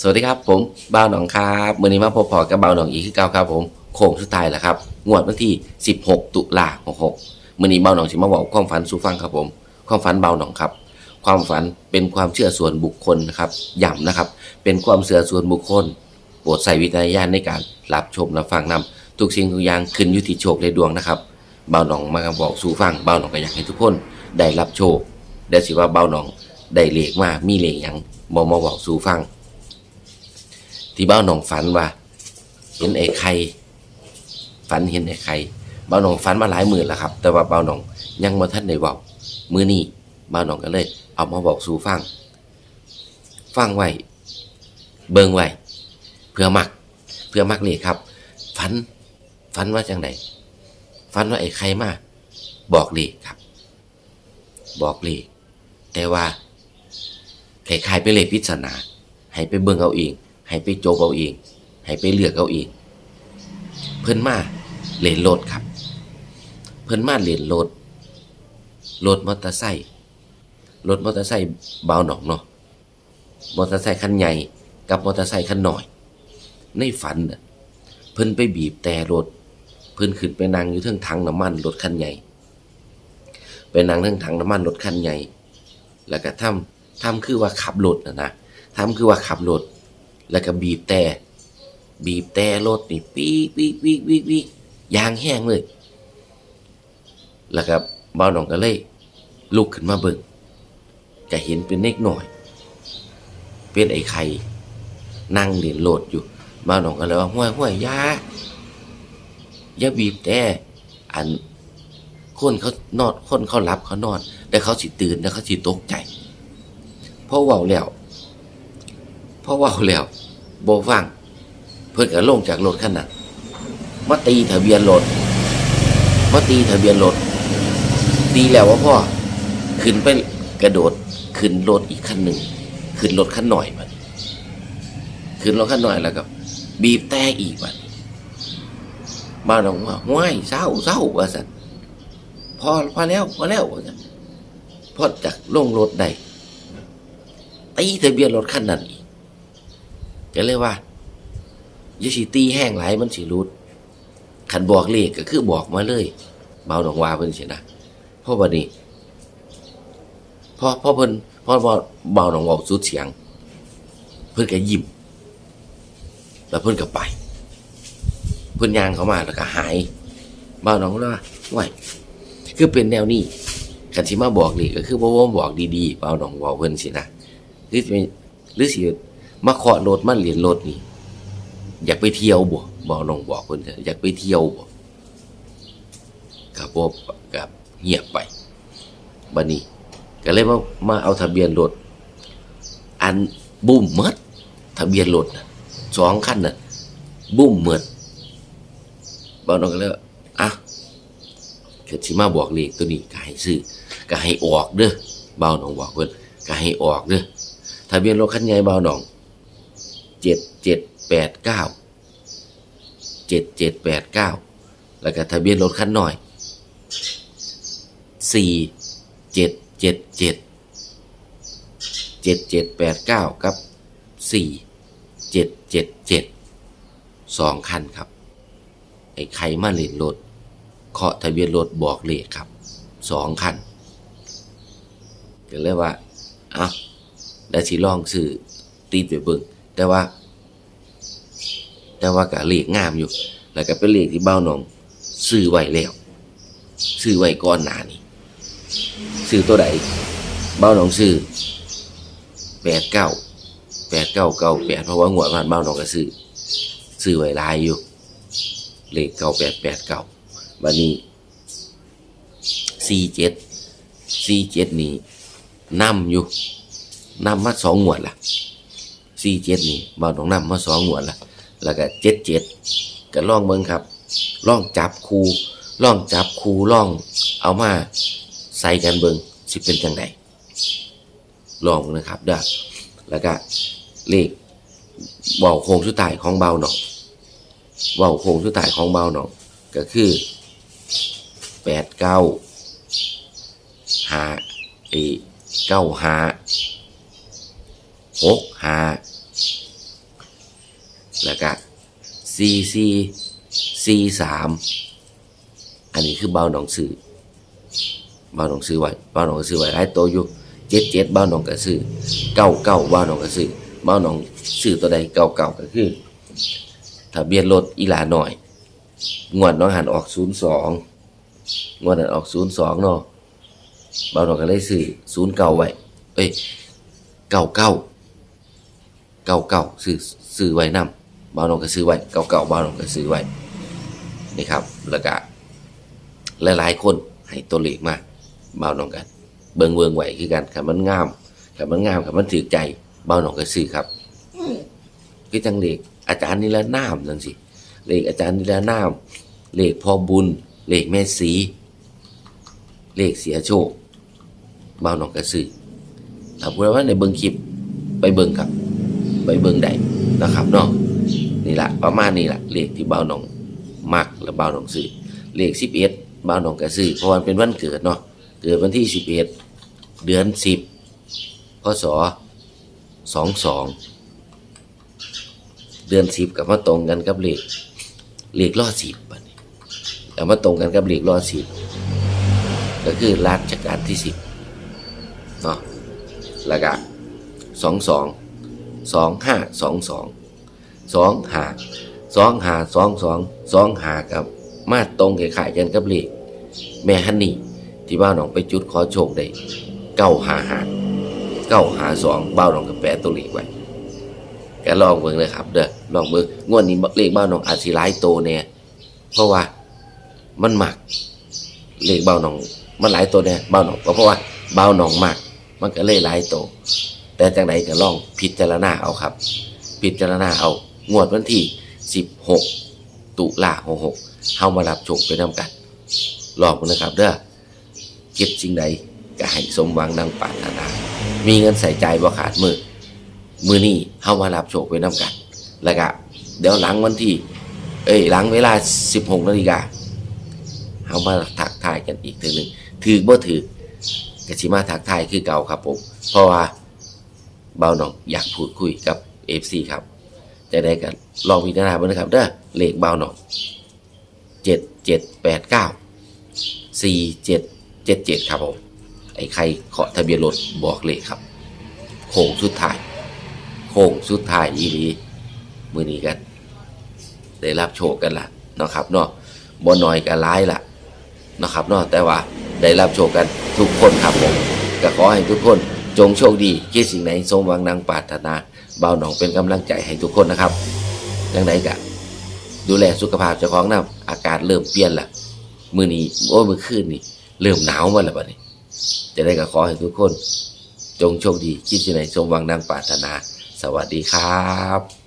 สวัสดีครับผมบ่าวหนองครับมื่อนี้มาพบพอกับบ่าวหนองอีกคือเก่าครับผมโค้งสุดท้ายแล้วครับงวดวันที่ 16 ตุลาคม66มื่อนี้บ่าวหนองสิมาบอกความฝันสู่ฟังครับผมความฝันบ่าวหนองครับ ความฝันเป็นความเชื่อส่วนบุคคลนะครับย้ำนะครับ เป็นความเชื่อส่วนบุคคลโปรดใส่วิจารณญาณในการรับชมรับฟังนำทุกสิ่งทุกอย่างขึ้นอยู่ที่โชคและดวงนะครับบ่าวหนองมาบอกสู่ฟังบ่าวหนองก็อยากให้ทุกคนได้รับโชคได้สิว่าบ่าวหนองได้เลขมามีเลขหยังบ่มาบอกสู่ฟัง ที่บ้านหนองฝันว่า เห็นไอ้ไข่ฝันเห็นไอ้ไข่บ้านหนองฝันมาหลายหมื่นแล้วครับ แต่ว่าบ้านหนองยังมาท่านได้บอกมือนี้บ้านหนองก็เลย เอามาบอกสู่ฟังฟังไว้เบิงไว้เพื่อมัก เพื่อมักเลยครับฝันฝันว่าจังไดฝันว่าไอ้ไข่มาบอกเลยครับ บอกเลยแต่ว่าคล้ายๆไปนเลยพิศนาให้ไปเบิ่งเอาเอง ให้ไปโจกเอาเอง ให้ไปเลือกเอาเอง เพิ่นมาเล่นรถครับ เพิ่นมาเล่นรถรถมอเตอร์ไซค์รถมอเตอร์ไซค์เบาหนอกเนาะมอเตอร์ไซค์คันใหญ่กับมอเตอร์ไซค์คันหน่อย ในฝันน่ะเพิ่นไปบีบแต่รถ เพิ่นขึ้นไปนั่งอยู่เทิงถังน้ำมันรถคันใหญ่ ไปนั่งเทิงถังน้ำมันรถคันใหญ่ แล้วก็ทำทำคือว่าขับรถนะนะทำคือว่าขับรถ แล้วก็บีบแต่ บีบแต่รถนี่ปี๊ปี๊ปี๊ปี๊ปี๊ยางแห้งเลย แล้วก็เบาหนองก็เลย ลุกขึ้นมาเบิ่งก็เห็นเป็นเล็กหน่อย เป็นไอ้ไข่นั่งเล่นโลดอยู่เบาหนองก็เลยว่าห้วยห้วยยาอย่าบีบแต่อันคนเขานอนคนเขาหลับเขานอน แต่เขาสิตื่นแล้วเขาสิตกใจเพราะว่าแล้วเพราะว่าแล้วโบฟัง เพื่อนก็ลงจากรถคันนั้นมาตีทะเบียนรถมาตีทะเบียนรถตีแล้วว่าพ่อขึ้นไปกระโดดขึ้นรถอีกคันหนึ่งขึ้นรถคันหน่อยมันขึ้นรถคันหน่อยแล้วก็บีบแต่อีกมันบ้านน้องว่าห้วยเศร้าเศร้าว่าสันพอพอแล้วพอแล้วว่าสันพอจากลงรถได้ตีทะเบียนรถคันนั้นอีก ก็เลยว่าอย่าสิตีแห้งไหลมันสิรุดขันบอกเลขก็คือบอกมาเลย เบาหนองวาเพิ่นสินะพราะวันนี้พอพ่อเพิ่นพอพอเบาหนองบอกสุดเสียง เพิ่นก็ยิ้มแล้วเพิ่นก็ไป เพิ่นย่างเขามาแล้วก็หายเบาหนองว่าไหวคือเป็นแนวนี้กันสิมาบอกเลขก็คือบ่ว่าบอกดีๆเบาหนองบอกเพิ่นสินะหรือสิเป็นหรือสิ มาเคาะรถมาเหรียญรถนี่ อยากไปเที่ยวบ่บอกน้องบอกเพิ่นเถอะอยากไปเที่ยวบ่ครับบ่กับเงียบไปบัดนี้ก็เลยมามาเอาทะเบียนรถอันบุ้มเมดทะเบียนรถสองคันน่ะบุ้มเมดบ่าวน้องก็เลยอะเกิดสิมาบอกเลขตัวนี้ก็ให้ซื้อก็ให้ออกเด้อบ่าวน้องบอกเพิ่นก็ให้ออกเด้อทะเบียนรถคันใหญ่บ่าวน้อง เจ็ดเจ็ดแปดเก้าเจ็ดเจ็ดแปดเก้าแล้วก็ทะเบียนรถคันหน่อยสี่เจ็ดเจ็ดเจ็ดเจ็ดเจ็ดแปดเก้ากับสี่เจ็ดเจ็ดเจ็ดสองคันครับ ไอ้ใครมาเล่นรถเคาะทะเบียนรถบอกเลขครับสองคันก็เลยว่าเอ้าได้สิลองซื้อตีดไปเบิ่ง แต่ว่า แต่ว่าก็เลขงามอยู่ แล้วก็เป็นเลขที่เบ้าหนองซื้อไว้แล้วซื้อไว้ก่อนหน้านี้ซื้อตัวใดเบ้าหนองซื้อแปดเก้าแปดเก้าเก้าแปดเพราะว่าหัวมันเบ้าหนองก็ซื้อซื้อไว้ลายอยู่ เลขเก้าแปดแปดเก้าวันนี้สี่เจ็ดสี่เจ็ดนี่นำอยู่นำมาสองงวดละ สี่เจ็ดนี่บาหนองน้ำมาสองงวดละแล้วก็เจ็ดเจ็ดก็ล่องเบิ่งครับล่องจับคูล่องจับคูล่องเอามาใส่กันเบิ่งสิเป็นจังไดลองนะครับเด้อแล้วก็เลขเบาโค้งสุดท้ายของเบาหนองเบาโค้งสุดท้ายของเบาหนองก็คือแปดเก้าห้าเอเก้าห้าหกห้า แล้วก็ซีซีซีสามอันนี้คือเบาหนองซื้อเบาหนองซื้อไว้เบาหนองก็ซื้อไว้หลายตัวอยู่เจ็ดเจ็ดเบาหนองก็ซื้อเก้าเก้าเบาหนองก็ซื้อเบาหนองซื้อตัวใดเก้าเก้าก็คือทะเบียนรถอีหลาหน่อย งวดน้องหันออกศูนย์สองงวดนั้นออกศูนย์สองเนาะเบาหนองก็เลยซื้อศูนย์เก้าไว้เอ้ยเก้าเก้า เก่าเก่าซื้อซื้อไว้นำบ่าวนองก็ซื้อไว้เก่าเก่าบ่าวนองก็ซื้อไว้นี่ครับ แล้วก็หลายๆคนให้ตัวเลขมาบ่าวนองกันเบิ่งเบิ่งไหวคือกันคันมันงามคันมันงามคันมันถือใจบ่าวน้องก็ซื้อครับคือจังเลขอาจารย์นี่ละนามจังสิเลขอาจารย์นี่ละนามเลขพ่อบุญเลขแม่สีเลขเสียโชคบ่าวน้องก็ซื้อถ้าพูดว่าในเบิ่งคลิปไปเบิ่งครับ ไปเบิ่งได้นะครับเนาะนี่แหละประมาณนี้แหละเลขที่เบาหนองมักและเบาหนองซื้อเลขสิบเอ็ดเบาหนองก็ซื้อเพราะวันเป็นวันเกิดเนาะเกิดวันที่สิบเอ็ดเดือนสิบพศสองสองเดือนสิบกับมาตรงกันกับเลขเลขล่อสิบบัดนี้แต่มาตรงกันกับเลขล่อสิบก็คือรัชกาลที่สิบเนาะแล้วก็สองสอง สองห้าสองสองสองหาสองหาสองสองสองหากับมาตรงขายๆกันกับเลขแม่ฮันนี่ที่บ้านหนองไปจุดขอโชคได้เก้าหาหาเก้าหาสองบ้านหนองกับแปะตัวเลขไว้แกลองเบิ่งเลยครับเด้อลองเบิ่งงวดนี้เลขบ้านหนองอาจสิหลายโตเนี่ยเพราะว่ามันหมักเลขบ้านหนองมันหลายตัวเนี่ยบ้านหนองก็เพราะว่าบ้านหนองหมักมันก็เลยหลายโต แต่จังไดก็ลองพิจารณาเอาครับ พิจารณาเอางวดวันที่ 16 ตุลาหกหกเฮามารับโชคไปนำกันลองกันนะครับเด้อคิดสิ่งใดก็ให้สมหวังดังปรารถนา มีเงินใส่ใจบ่ขาดมือมือนี้เฮามารับโชคไปนำกัน แล้วก็เดี๋ยวหลังวันที่ เอ้ยหลังเวลา 16นาฬิกาเฮามาทักทายกันอีกทีหนึ่งถือบ่ถือก็สิมาทักทายคือเก่าครับผมเพราะว่า เบาหนองอยากพูดคุยกับ FC ครับจะได้กันลองพิจารณาบ้างนะครับเด้อเลขเบาหนองเจ็ดเจ็ดแปดเก้าสี่เจ็ดเจ็ดเจ็ดครับผมไอ้ใครเคาะทะเบียนรถบอกเลขครับ โค้งสุดท้าย โค้งสุดท้ายอีนีมือนี้กัน ได้รับโชคกันละเนาะครับเนาะบ่น้อยกันร้ายละเนาะครับเนาะแต่ว่าได้รับโชคกันทุกคนครับผมก็ขอให้ทุกคน จงโชคดีคิดสิ่งไหนสมหวังนางปรารถนาเบาหนองเป็นกำลังใจให้ทุกคนนะครับยังไงกะดูแลสุขภาพเจ้าของนะอากาศเริ่มเปลี่ยนละมือนี้โอ้ยมือคืนนี่เริ่มหนาวมาแล้วบัดนี้ จะได้ก็ขอให้ทุกคน จงโชคดีคิดสิ่งไหนสมหวังนางปรารถนา สวัสดีครับ